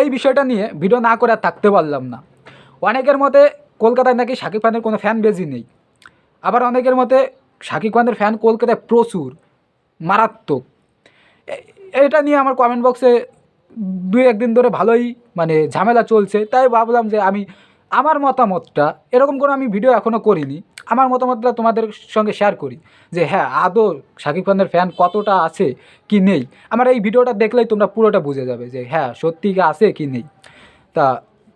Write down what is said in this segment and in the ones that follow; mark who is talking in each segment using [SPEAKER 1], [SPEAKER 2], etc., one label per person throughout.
[SPEAKER 1] এই বিষয়টা নিয়ে ভিডিও না করে থাকতে পারলাম না। অনেকের মতে কলকাতায় নাকি শাকিব খানের কোনো ফ্যান বেজি নেই। আবার অনেকের মতে শাকিব খানের ফ্যান কলকাতায় প্রচুর, মারাত্মক। এটা নিয়ে আমার কমেন্ট বক্সে দুই একদিন ধরে ভালোই মানে ঝামেলা চলছে। তাই ভাবলাম যে আমি, আমার মতামতটা এরকম করে আমি ভিডিও এখনও করিনি। আমার মতামতটা তোমাদের সঙ্গে শেয়ার করি যে হ্যাঁ আদৌ শাকিব খানের ফ্যান কতটা আছে কি নেই? আমার এই ভিডিওটা দেখলেই তোমরা পুরোটা বুঝে যাবে যে হ্যাঁ সত্যি আছে কি নেই। তা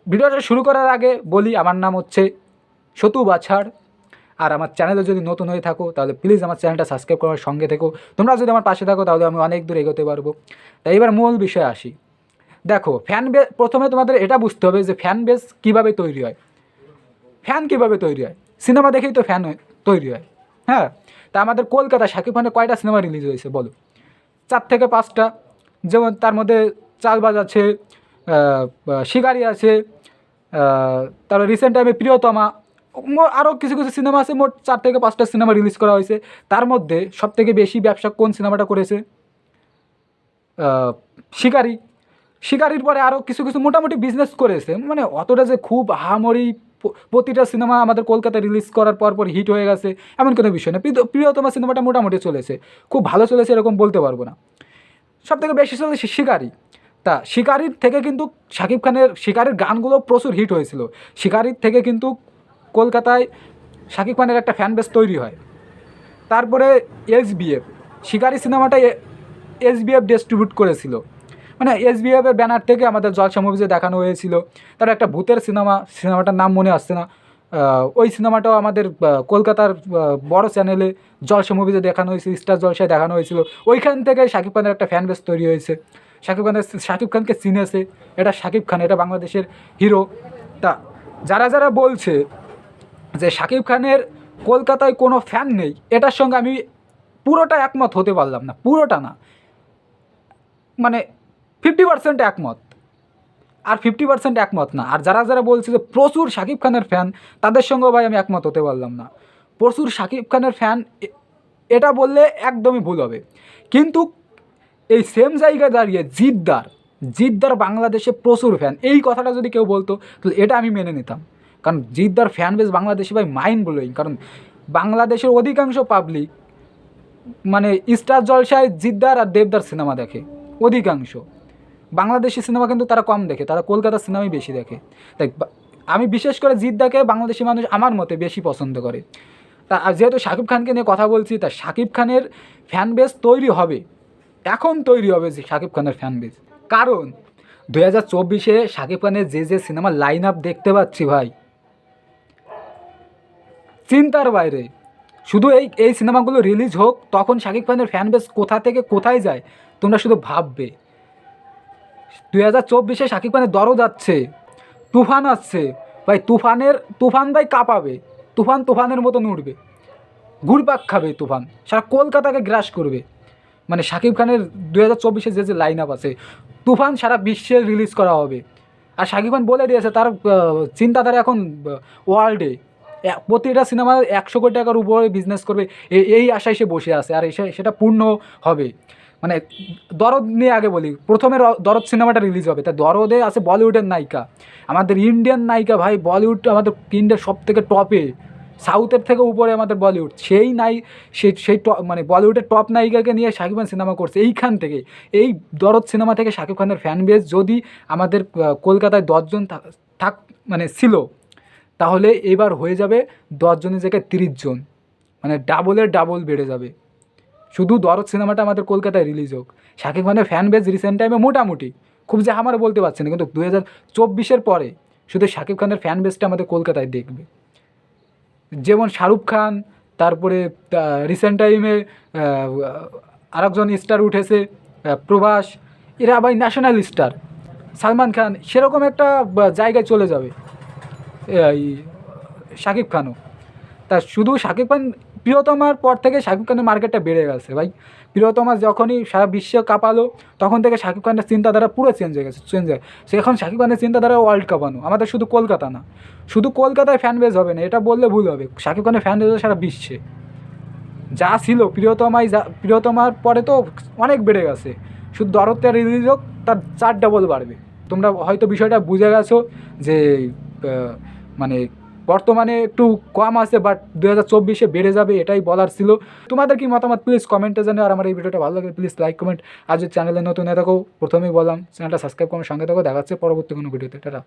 [SPEAKER 1] ভিডিওটা শুরু করার আগে বলি, আমার নাম হচ্ছে সতু বাছাড় আর আমার চ্যানেলে যদি নতুন হয়ে থাকো, তাহলে প্লিজ আমার চ্যানেলটা সাবস্ক্রাইব করার সঙ্গে থেকো। তোমরা যদি আমার পাশে থাকো, তাহলে আমি অনেক দূর এগোতে পারব। তাই এবার মূল বিষয়ে আসি। দেখো ফ্যান বেস প্রথমে তোমাদের এটা বুঝতে হবে যে ফ্যান বেস কীভাবে তৈরি হয়। ফ্যান কীভাবে তৈরি হয়? সিনেমা দেখেই তো ফ্যান তৈরি হয়। হ্যাঁ? তা আমাদের কলকাতা শাকিব খানের কয়টা সিনেমা রিলিজ হয়েছে বলো? চার থেকে পাঁচটা। যেমন তার মধ্যে চালবাজ আছে শিকারি আছে তারপর রিসেন্ট টাইমে প্রিয়তমা। আরও কিছু কিছু সিনেমা আছে, মোট চার থেকে পাঁচটা সিনেমা রিলিজ করা হয়েছে। তার মধ্যে সব থেকে বেশি ব্যবসা কোন সিনেমাটা করেছে? শিকারি। শিকারির পরে আরও কিছু কিছু মোটামুটি বিজনেস করেছে। মানে অতটা যে খুব হামরি প্রতিটা সিনেমা আমাদের কলকাতায় রিলিজ করার পর পর হিট হয়ে গেছে এমন কোনো বিষয় না প্রিয়- প্রিয়তমা সিনেমাটা মোটামুটি চলেছে। খুব ভালো চলেছে এরকম বলতে পারব না। সব থেকে বেশি চলেছে শিকারি। তা শিকারির থেকে কিন্তু শাকিব খানের শিকারির গানগুলো প্রচুর হিট হয়েছিল। শিকারির থেকে কিন্তু কলকাতায় শাকিব খানের একটা ফ্যান বেস তৈরি হয়। তারপরে এস বিএফ শিকারি সিনেমাটা এস বিএফ ডিস্ট্রিবিউট করেছিল। মানে এস বিএফের ব্যানার থেকে আমাদের জলসা মুভিজে দেখানো হয়েছিল। তার একটা ভূতের সিনেমা, সিনেমাটার নাম মনে আসছে না। ওই সিনেমাটাও আমাদের কলকাতার বড় চ্যানেলে জলসা মুভিজে দেখানো হয়েছিল স্টার জলসায় দেখানো হয়েছিল। ওইখান থেকে শাকিব খানের একটা ফ্যান বেস তৈরি হয়েছে। শাকিব খানের, শাকিব খানকে চিনেছে। এটা শাকিব খান, এটা বাংলাদেশের হিরো তা যারা যারা বলছে যে শাকিব খানের কলকাতায় কোনো ফ্যান নেই, এটার সঙ্গে আমি পুরোটা একমত হতে পারলাম না, পুরোটা না। মানে ফিফটি পার্সেন্ট একমত। আর ফিফটি পার্সেন্ট একমত না। আর যারা যারা বলছে যে প্রচুর শাকিব খানের ফ্যান, তাদের সঙ্গেও ভাই আমি একমত হতে পারলাম না। প্রচুর শাকিব খানের ফ্যান এটা বললে একদমই ভুল হবে। কিন্তু এই সেম জায়গায় দাঁড়িয়ে জিদ্দার জিদ্দার বাংলাদেশে প্রচুর ফ্যান, এই কথাটা যদি কেউ বলতো, তাহলে এটা আমি মেনে নিতাম। কারণ জিদ্দার ফ্যান বেশ বাংলাদেশে ভাই মাইন্ড ব্লোয়িং কারণ বাংলাদেশের অধিকাংশ পাবলিক মানে স্টার জলসায় জিদ্দার আর দেবদার সিনেমা দেখে, অধিকাংশ। বাংলাদেশি সিনেমা কিন্তু তারা কম দেখে, তারা কলকাতার সিনেমাই বেশি দেখে। তাই আমি বিশেষ করে জিদ্দাকে বাংলাদেশি মানুষ আমার মতে বেশি পছন্দ করে। তা যেহেতু শাকিব খানকে নিয়ে কথা বলছি, তা শাকিব খানের ফ্যান বেস তৈরি হবে, এখন তৈরি হবে যে শাকিব খানের ফ্যান বেস কারণ দু হাজার চব্বিশে শাকিব খানের যে যে সিনেমার লাইন আপ দেখতে পাচ্ছি ভাই, চিন্তার বাইরে। শুধু এই এই সিনেমাগুলো রিলিজ হোক, তখন শাকিব খানের ফ্যান বেস কোথা থেকে কোথায় যায়, তোমরা শুধু ভাববে। দুই হাজার চব্বিশে শাকিব খানের দরদ যাচ্ছে, তুফান আসছে। ভাই, তুফানের তুফান ভাই কাঁপাবে। তুফান তুফানের মতন উঠবে। ঘুরপাক খাবে তুফান। সারা কলকাতাকে গ্রাস করবে। মানে শাকিব খানের দু হাজার চব্বিশে যে যে লাইন আপ আছে, তুফান সারা বিশ্বে রিলিজ করা হবে। আর শাকিব খান বলে দিয়েছে, তার চিন্তাধারা এখন ওয়ার্ল্ডে প্রতিটা সিনেমা একশো কোটি টাকার উপরে বিজনেস করবে। এই আশায় সে বসে আছে, আর এসে, সেটা পূর্ণ হবে। মানে দরদ নিয়ে আগে বলি, প্রথমে দরদ সিনেমাটা রিলিজ হবে। তা দরদে আছে বলিউডের নায়িকা। আমাদের ইন্ডিয়ান নায়িকা ভাই বলিউড আমাদের ইন্ডিয়ার সব থেকে টপে সাউথের থেকে উপরে আমাদের বলিউড। সেই নাই সেই সেই টপ মানে বলিউডের টপ নায়িকাকে নিয়ে শাকিব খান সিনেমা করছে। এইখান থেকে, এই দরদ সিনেমা থেকে শাকিব খানের ফ্যান বেস যদি আমাদের কলকাতায় দশজন থাক মানে ছিল, তাহলে এবার হয়ে যাবে দশজনের জায়গায় তিরিশ জন। মানে ডাবলের ডাবল বেড়ে যাবে। শুধু দরদ সিনেমাটা আমাদের কলকাতায় রিলিজ হোক। শাকিব খানের ফ্যান বেস রিসেন্ট টাইমে মোটামুটি। খুব যে আমার বলতে পারছি না, কিন্তু দু হাজার চব্বিশের পরে শুধু শাকিব খানের ফ্যান বেসটা আমাদের কলকাতায় দেখবে। যেমন শাহরুখ খান, তারপরে রিসেন্ট টাইমে আরেকজন স্টার উঠেছে প্রভাস। এরা আবার ন্যাশনাল স্টার সালমান খান, সেরকম একটা জায়গায় চলে যাবে, এই শাকিব খানও। তা শুধু শাকিব খান প্রিয়তমার পর থেকে শাকিব খানের মার্কেটটা বেড়ে গেছে ভাই। প্রিয়তমা যখনই সারা বিশ্ব কাঁপালো, তখন থেকে শাকিব খানের চিন্তাধারা পুরো চেঞ্জ হয়ে গেছে চেঞ্জ হয়ে সে এখন শাকিব খানের চিন্তাধারা ওয়ার্ল্ড কাঁপানো আমাদের শুধু কলকাতা না, শুধু কলকাতায় ফ্যান বেজ হবে না, এটা বললে ভুল হবে। শাকিব খানের ফ্যান বেজ সারা বিশ্বে। যা ছিল, প্রিয়তমাই যা, প্রিয়তমার পরে তো অনেক বেড়ে গেছে। শুধু দরদটা রিলিজ হোক, তার চার ডাবল বাড়বে। তোমরা হয়তো বিষয়টা বুঝে গেছো যে মানে বর্তমানে একটু কম আছে বাট দু হাজার চব্বিশে বেড়ে যাবে এটাই বলার ছিল। তোমাদের কি মতামত? প্লিজ কমেন্টে জানো আর আমার এই ভিডিওটা ভালো লাগে প্লিজ লাইক কমেন্ট আর যদি চ্যানেলে নতুন হয়ে থাকো, প্রথমেই বললাম চ্যানেলটা সাবস্ক্রাইব করার সঙ্গে থাকো। দেখাচ্ছে পরবর্তী কোনো ভিডিওতে টাটা।